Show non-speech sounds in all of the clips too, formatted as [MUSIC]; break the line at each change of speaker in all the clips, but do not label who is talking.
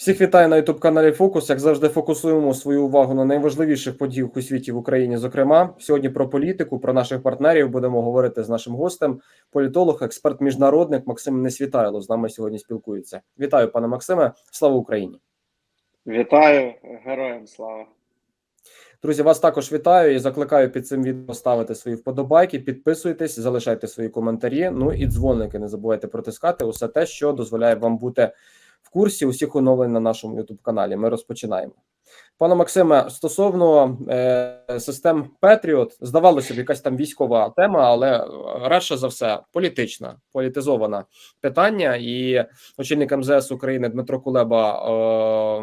Всіх вітаю на youtube каналі Фокус. Як завжди, фокусуємо свою увагу на найважливіших подіях у світі в Україні. Зокрема, сьогодні про політику, про наших партнерів будемо говорити з нашим гостем. Політолог, експерт, міжнародник Максим Несвітайло з нами сьогодні спілкується. Вітаю, пане Максиме. Слава Україні!
Вітаю героям слава.
Друзі, вас також вітаю і закликаю під цим відео ставити свої вподобайки, підписуйтесь, залишайте свої коментарі. Ну і дзвоники не забувайте протискати усе те, що дозволяє вам бути в курсі усіх оновлень на нашому youtube каналі. Ми розпочинаємо. Пане Максиме, стосовно е, систем Петріот, здавалося б, якась там військова тема, але радше за все політична, політизована питання. І очільник МЗС України Дмитро Кулеба е,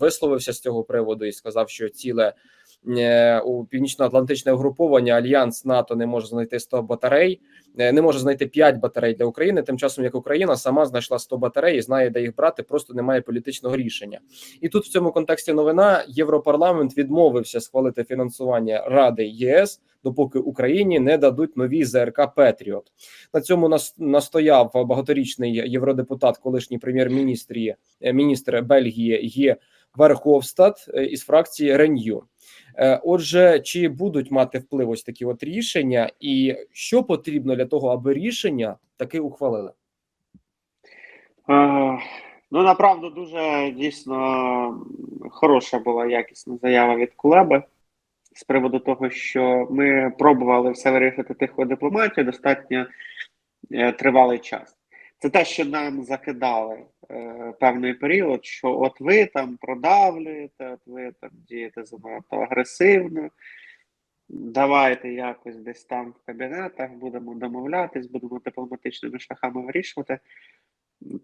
висловився з цього приводу і сказав, що ціле е, у північно-атлантичне угруповання альянс НАТО не може знайти 100 батарей, е, не може знайти 5 батарей для України. Тим часом як Україна сама знайшла 100 батарей і знає, де їх брати, просто немає політичного рішення. І тут в цьому контексті новина Європарламент відмовився схвалити фінансування Ради ЄС, допоки Україні не дадуть нові ЗРК Петріот. На цьому нас настояв багаторічний євродепутат, колишній прем'єр-міністр міністр Бельгії Є Верховстад із фракції Ренью. Отже, чи будуть мати вплив ось такі от рішення, і що потрібно для того, аби рішення таки ухвалили?
Ну направду дуже дійсно хороша була якісна заява від Кулеби з приводу того, що ми пробували все вирішити тихо дипломатію достатньо е, тривалий час. Це те, що нам закидали е, певний період, що от ви там продавлюєте, от ви там дієте занадто агресивно. Давайте якось десь там в кабінетах будемо домовлятись, будемо дипломатичними шляхами вирішувати.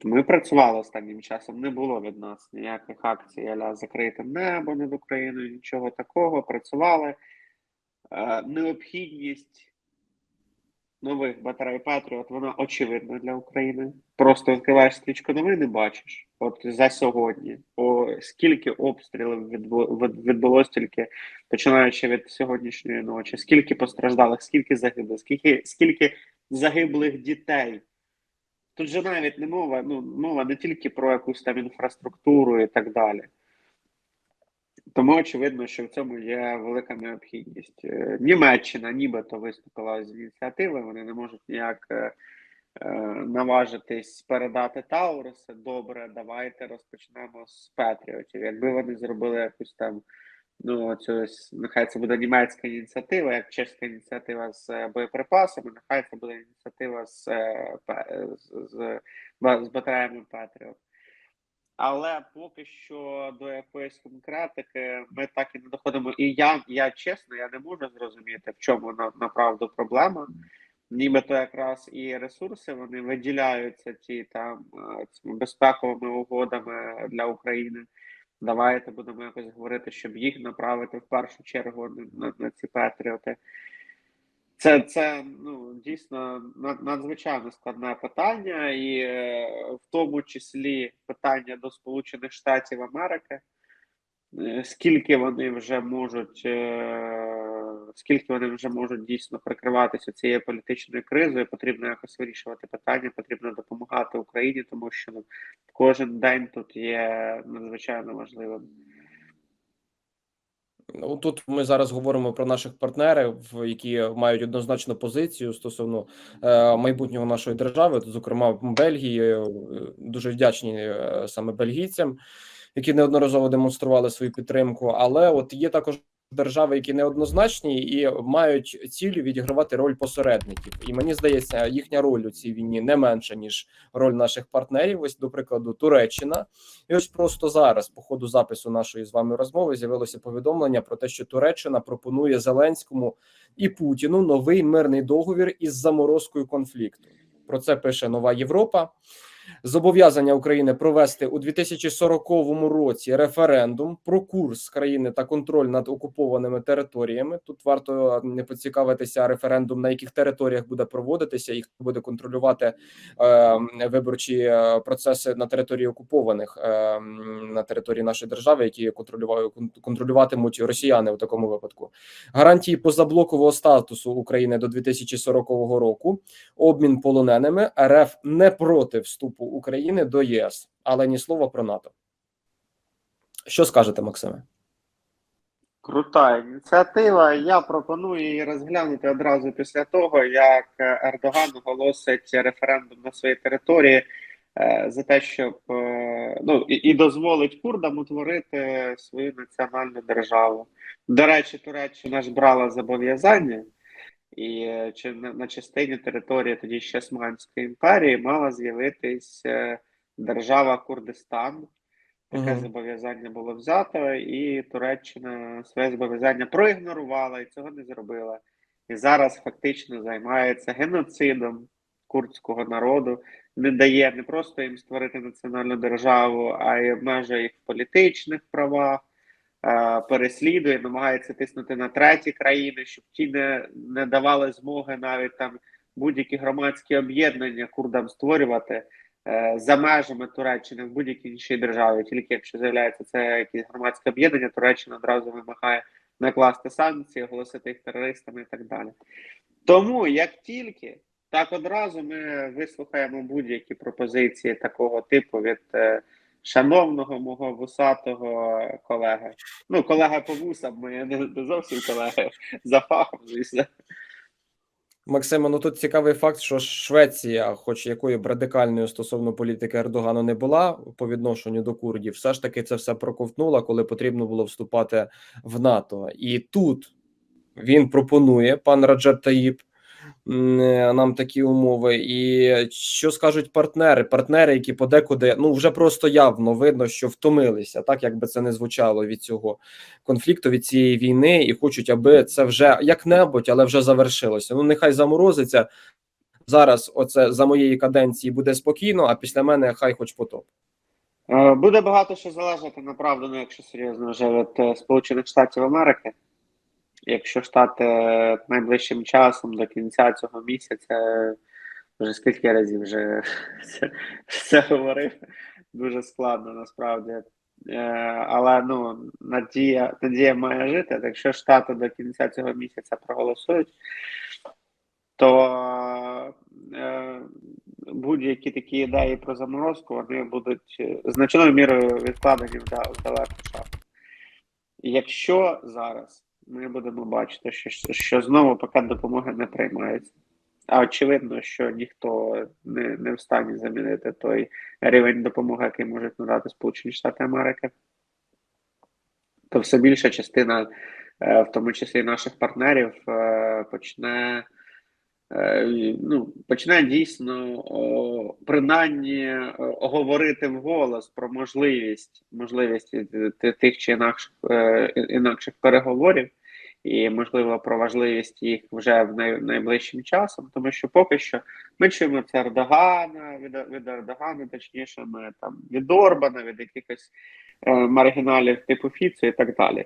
Ми працювали останнім часом, не було від нас ніяких акцій аля закритим небо над Україною, нічого такого. Працювали. Е, необхідність нових батарей Петріот, вона очевидна для України. Просто відкриваєш стрічку новин і бачиш. От за сьогодні. О, скільки обстрілів відбулося тільки починаючи від сьогоднішньої ночі, скільки постраждалих, скільки загиблих, скільки, скільки загиблих дітей. Тут же навіть не мова, ну мова не тільки про якусь там інфраструктуру і так далі. Тому очевидно, що в цьому є велика необхідність. Е, Німеччина нібито виступила з ініціативи, вони не можуть ніяк е, е, наважитись передати Тауруси. Добре, давайте розпочнемо з Петріотів. Якби вони зробили якусь там, ну цю нехай це буде німецька ініціатива, як чеська ініціатива з боєприпасами, нехай це буде ініціатива з, з, з, з батареями Петріот. Але поки що до якоїсь конкретики ми так і не доходимо. І я я чесно, я не можу зрозуміти, в чому на, направду проблема. Нібито якраз і ресурси вони виділяються ті там безпековими угодами для України. Давайте будемо якось говорити, щоб їх направити в першу чергу на, на ці патріоти. Це це ну дійсно надзвичайно складне питання, і е, в тому числі питання до Сполучених Штатів Америки. Е, скільки вони вже можуть, е, скільки вони вже можуть дійсно прикриватися цією політичною кризою? Потрібно якось вирішувати питання, потрібно допомагати Україні, тому що ну, кожен день тут є надзвичайно важливим.
Ну тут ми зараз говоримо про наших партнерів, які мають однозначну позицію стосовно е, майбутнього нашої держави, зокрема Бельгії. Дуже вдячні е, саме бельгійцям, які неодноразово демонстрували свою підтримку. Але от є також держави, які неоднозначні і мають цілю відігравати роль посередників. І мені здається, їхня роль у цій війні не менша ніж роль наших партнерів. Ось, до прикладу, Туреччина, і ось просто зараз, по ходу запису нашої з вами розмови, з'явилося повідомлення про те, що Туреччина пропонує Зеленському і Путіну новий мирний договір із заморозкою конфлікту. Про це пише Нова Європа зобов'язання України провести у 2040 році референдум про курс країни та контроль над окупованими територіями. Тут варто не поцікавитися референдум, на яких територіях буде проводитися, і хто буде контролювати е, виборчі е, процеси на території окупованих е, на території нашої держави, які контролювали контролюватимуть росіяни у такому випадку. Гарантії позаблокового статусу України до 2040 року, обмін полоненими РФ не проти вступу. України до ЄС, але ні слова про НАТО. Що скажете, Максиме?
Крута ініціатива. Я пропоную її розглянути одразу після того, як Ердоган оголосить референдум на своїй території е, за те, щоб е, ну і, і дозволить курдам утворити свою національну державу. До речі, Туреччина ж брала зобов'язання, і е, чи на, частині території тоді ще Османської імперії мала з'явитись е, держава Курдистан. Таке
Мгм.
зобов'язання було взято, і Туреччина своє зобов'язання проігнорувала і цього не зробила. І зараз фактично займається геноцидом курдського народу, не дає не просто їм створити національну державу, а й обмежує їх в політичних правах, переслідує, намагається тиснути на треті країни, щоб ті не, не давали змоги навіть там будь-які громадські об'єднання курдам створювати е, за межами Туреччини в будь-якій іншій державі, тільки якщо з'являється це якесь громадське об'єднання, Туреччина одразу вимагає накласти санкції, оголосити їх терористами і так далі. Тому як тільки так одразу ми вислухаємо будь-які пропозиції такого типу від е, шановного мого вусатого колеги. Ну, колега по вусам, ми не, зовсім колеги за фахом, звісно.
Максиме, ну тут цікавий факт, що Швеція, хоч якою б радикальною стосовно політики Ердогану не була по відношенню до курдів, все ж таки це все проковтнула, коли потрібно було вступати в НАТО. І тут він пропонує пан Раджеп Таїб нам такі умови. І що скажуть партнери? Партнери, які подекуди ну вже просто явно видно, що втомилися, так як би це не звучало від цього конфлікту, від цієї війни, і хочуть, аби це вже як-небудь, але вже завершилося. Ну нехай заморозиться зараз. Оце за моєї каденції буде спокійно, а після мене хай хоч потоп.
Е, Буде багато що залежати направду, ну, якщо серйозно вже від е, Сполучених Штатів Америки. Якщо Штати найближчим часом до кінця цього місяця, вже скільки разів вже це, це говорив, дуже складно насправді. Е, але ну, надія, надія має жити. Якщо Штати до кінця цього місяця проголосують, то е, будь-які такі ідеї про заморозку вони будуть значною мірою відкладені в да- далеку. Якщо зараз ми будемо бачити, що, що знову поки допомоги не приймається, а очевидно, що ніхто не, не в стані замінити той рівень допомоги, який можуть надати Сполучені Штати Америки, то все більша частина, е, в тому числі наших партнерів, е, почне. Е, ну, почне дійсно принаймні е, говорити вголос про можливість можливість тих чи інакших, е, інакших переговорів, і можливо про важливість їх вже в найближчим часом, тому що поки що ми чуємо це Ердогана від, від Ердогана, точніше, ми там від Орбана, від якихось маргіналів типу Фіцу і так далі.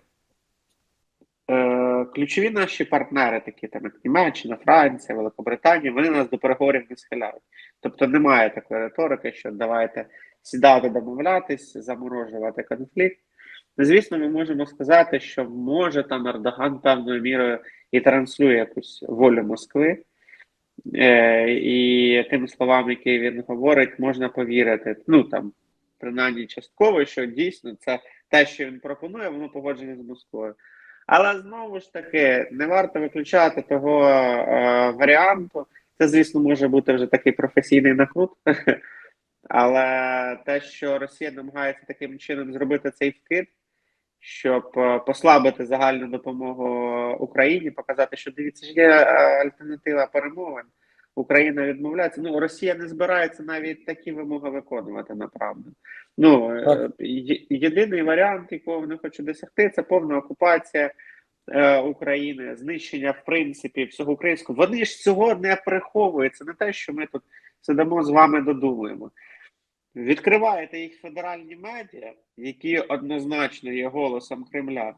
Е, ключові наші партнери, такі там як Німеччина, Франція, Великобританія, вони нас до переговорів не схиляють. Тобто немає такої риторики, що давайте сідати, домовлятись, заморожувати конфлікт. Ну, Звісно, ми можемо сказати, що може там Ердоган певною мірою і транслює якусь волю Москви, е, і тим словам, які він говорить, можна повірити. Ну там, принаймні частково, що дійсно це те, що він пропонує, воно погоджене з Москвою. Але знову ж таки не варто виключати того е, варіанту. Це, звісно, може бути вже такий професійний накрут. [LAUGHS] Але те, що Росія намагається таким чином зробити цей вкид, щоб е, послабити загальну допомогу Україні, показати, що дивіться, є е, альтернатива перемовин. Україна відмовляється. Ну Росія не збирається навіть такі вимоги виконувати направду. Ну е,
Так.
є- єдиний варіант, якого вони хочуть досягти, це повна окупація е, України, знищення в принципі всього українського. Вони ж цього не приховують. Це не те, що ми тут сидимо з вами додумуємо. Відкриваєте їх федеральні медіа, які однозначно є голосом Кремля.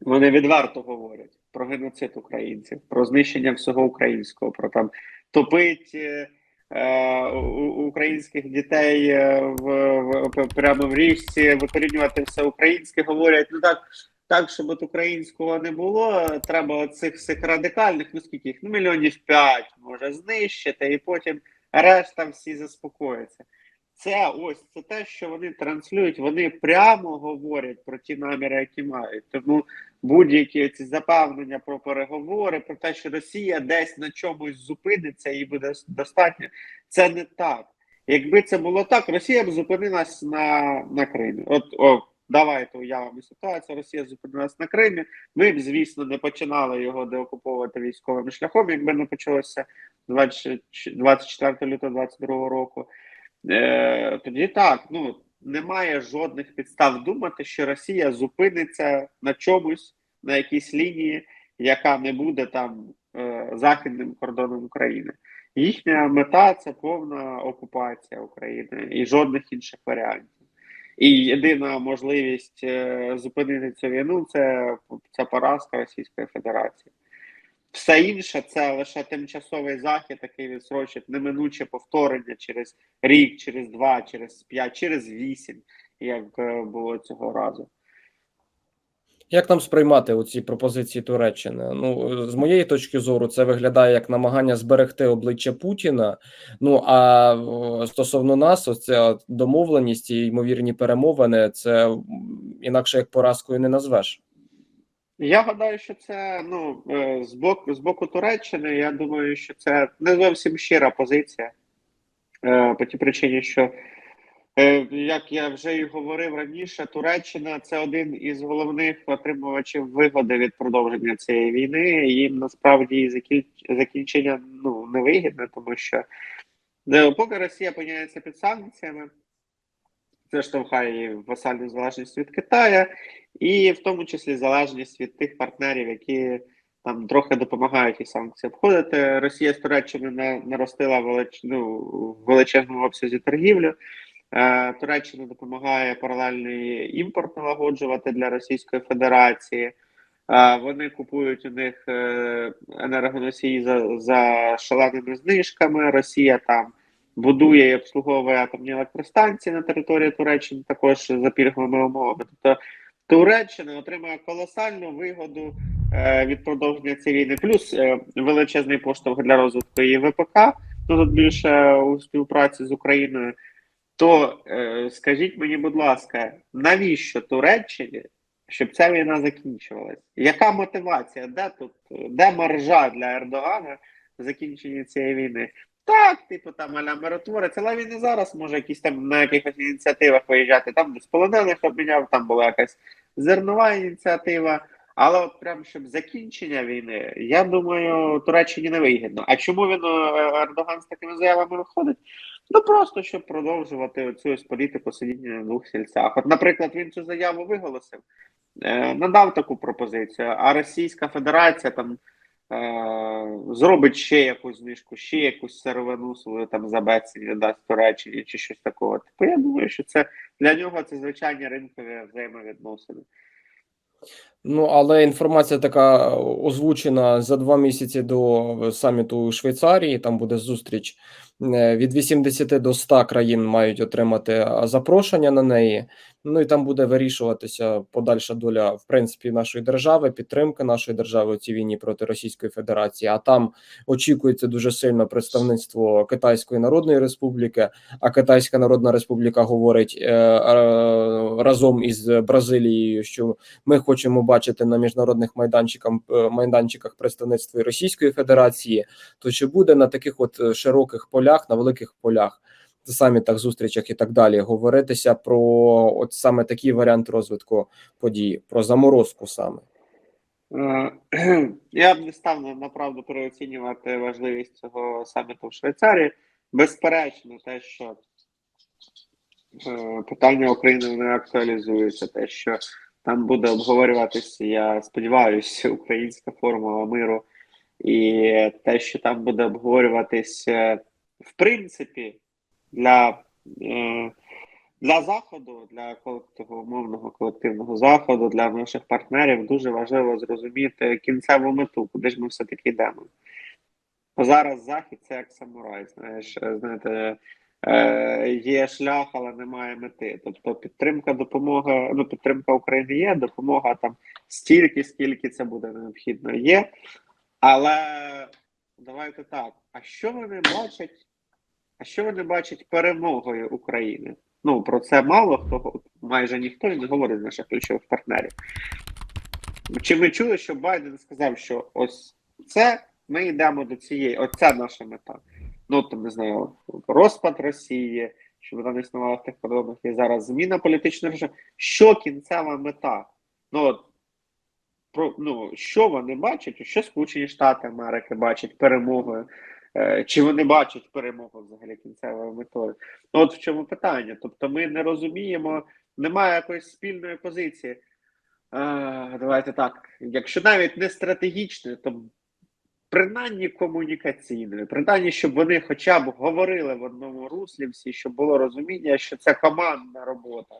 Вони відверто говорять про геноцид українців, про знищення всього українського, про там топить е, е, українських дітей е, в, в прямо в річці, викорінювати все українське. Говорять, ну так, так, щоб от українського не було, треба цих всіх радикальних, ну скільки їх, ну мільйонів п'ять може знищити, і потім решта всі заспокояться. це ось це те, що вони транслюють. Вони прямо говорять про ті наміри, які мають. Тому будь-які ці запевнення про переговори, про те, що Росія десь на чомусь зупиниться і буде достатньо. Це не так. Якби це було так, Росія б зупинилась на, на Кримі. От о, давайте уявимо ситуацію. Росія зупинилась на Кримі. Ми б, звісно, не починали його деокуповувати військовим шляхом, якби не почалося 20 24 лютого 22 року. Е, Тоді так, ну немає жодних підстав думати, що Росія зупиниться на чомусь, на якійсь лінії, яка не буде там е, західним кордоном України. Їхня мета це повна окупація України і жодних інших варіантів. І єдина можливість е, зупинити цю війну це, це поразка Російської Федерації. Все інше це лише тимчасовий захід, який відсрочить неминуче повторення через рік, через два, через п'ять, через вісім, як е, було цього разу.
Як нам сприймати оці пропозиції Туреччини? Ну, з моєї точки зору, це виглядає як намагання зберегти обличчя Путіна. Ну а стосовно нас, оця домовленість і ймовірні перемовини, це інакше як поразкою не назвеш.
Я гадаю, що це ну е, з боку з боку Туреччини. Я думаю, що це не зовсім щира позиція. Е, По тій причині, що е, як я вже і говорив раніше, Туреччина це один із головних отримувачів вигоди від продовження цієї війни. Їм насправді закінч- закінчення ну невигідне, тому що поки Росія опиняється під санкціями, це штовхає її в васальну залежність від Китаю, і в тому числі залежність від тих партнерів, які там трохи допомагають і санкції обходити. Росія з Туреччиною не наростила велич, ну, в величезному обсязі торгівлю. Е, Туреччина допомагає паралельний імпорт налагоджувати для Російської Федерації. Е, Вони купують у них е, енергоносії за, за шаленими знижками. Росія там будує і обслуговує атомні електростанції на території Туреччини, також за пільговими умовами. Тобто Туреччина отримує колосальну вигоду е, від продовження цієї війни, плюс е, величезний поштовх для розвитку її ВПК. Ну тут більше у співпраці з Україною. То е, скажіть мені, будь ласка, навіщо Туреччині, щоб ця війна закінчувалась? Яка мотивація? Де тут де маржа для Ердогана закінчення цієї війни? Так, типу там аля миротворець, але він і зараз може якісь там на якихось ініціативах виїжджати. Там десь полонених обміняв, там була якась зернова ініціатива. Але от прям щоб закінчення війни, я думаю, Туреччині не вигідно. А чому він е, Ердоган з такими заявами виходить? Ну просто щоб продовжувати цю ось політику сидіння на двох сільцях. От, наприклад, він цю заяву виголосив, е, надав таку пропозицію, а Російська Федерація там е, зробить ще якусь знижку, ще якусь сировину свою там за безцінь дасть Туреччині чи щось такого. Типу, я думаю, що це для нього це звичайні ринкові взаємовідносини.
Ну але інформація така озвучена за два місяці до саміту у Швейцарії. Там буде зустріч е, від 80 до 100 країн мають отримати запрошення на неї. Ну і там буде вирішуватися подальша доля в принципі нашої держави, підтримка нашої держави у цій війні проти Російської Федерації. А там очікується дуже сильно представництво Китайської Народної Республіки. А Китайська Народна Республіка говорить е, е, разом із Бразилією, що ми хочемо бачити на міжнародних майданчиках майданчиках представництво Російської Федерації. То чи буде на таких от е, широких полях, на великих полях, самітах, зустрічах і так далі, говоритися про от саме такий варіант розвитку подій, про заморозку саме?
Е, [CLEARS THROAT] Я б не став направду переоцінювати важливість цього саміту в Швейцарії. Безперечно, те, що е, питання України не актуалізується, те, що там буде обговорюватися, я сподіваюся, українська формула миру, і те, що там буде обговорюватися, в принципі, для. е, для заходу, для колективу умовного колективного заходу, для наших партнерів дуже важливо зрозуміти кінцеву мету, куди ж ми все таки йдемо. Зараз захід це як самурай. Знаєш, знаєте, е, є шлях, але немає мети. Тобто підтримка допомога, ну підтримка України є, допомога там стільки, скільки це буде необхідно, є. Але давайте так: а що вони бачать а що вони бачать перемогою України? Ну про це мало хто майже ніхто не говорить з наших ключових партнерів. Чи ми чули, що Байден сказав, що ось це ми йдемо до цієї, оця наша мета. Ну там не знаю, розпад Росії, щоб вона не існувала в тих кордонах і зараз зміна політичного режиму. Що кінцева мета? Ну от про ну що вони бачать, що Сполучені Штати Америки бачать перемогою, чи вони бачать перемогу взагалі кінцевою метою? Ну от в чому питання? Тобто, ми не розуміємо, немає якоїсь спільної позиції. Е, давайте так, якщо навіть не стратегічної, то принаймні комунікаційної, принаймні, щоб вони хоча б говорили в одному руслі всі, щоб було розуміння, що це командна робота.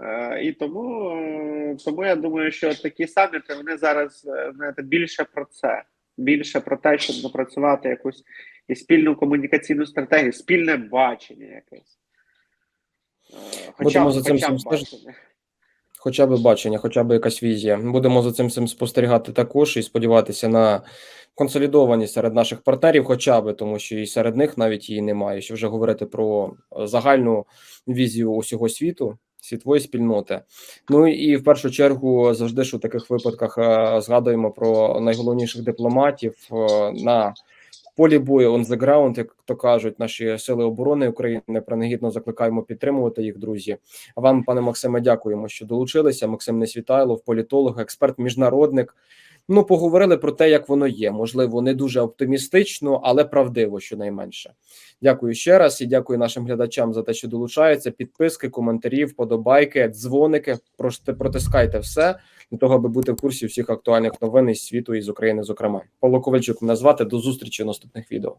Е, і тому, е, тому я думаю, що такі саміти вони зараз е, знаєте, більше про це, більше про те, щоб напрацювати якусь і спільну комунікаційну стратегію, спільне бачення якесь. Е,
Будемо за цим
хоча б
всім
бачення.
Хоча б бачення, хоча б якась візія. Будемо за цим всім спостерігати також і сподіватися на консолідованість серед наших партнерів, хоча б тому, що і серед них навіть її немає. Що вже говорити про е, загальну візію усього світу, світової спільноти. Ну і в першу чергу завжди ж у таких випадках е, згадуємо про найголовніших дипломатів е, на полі бою on the ground, як то кажуть, наші сили оборони України. Принагідно закликаємо підтримувати їх, друзі. А вам, пане Максиме, дякуємо, що долучилися. Максим Несвітайлов, політолог, експерт, міжнародник. Ну, поговорили про те, як воно є. Можливо, не дуже оптимістично, але правдиво, щонайменше. Дякую ще раз і дякую нашим глядачам за те, що долучаються. Підписки, коментарі, вподобайки, дзвоники. Протискайте все для того, аби бути в курсі всіх актуальних новин із світу і з України. Зокрема, Павло Ковальчук мене звати. До зустрічі в наступних відео.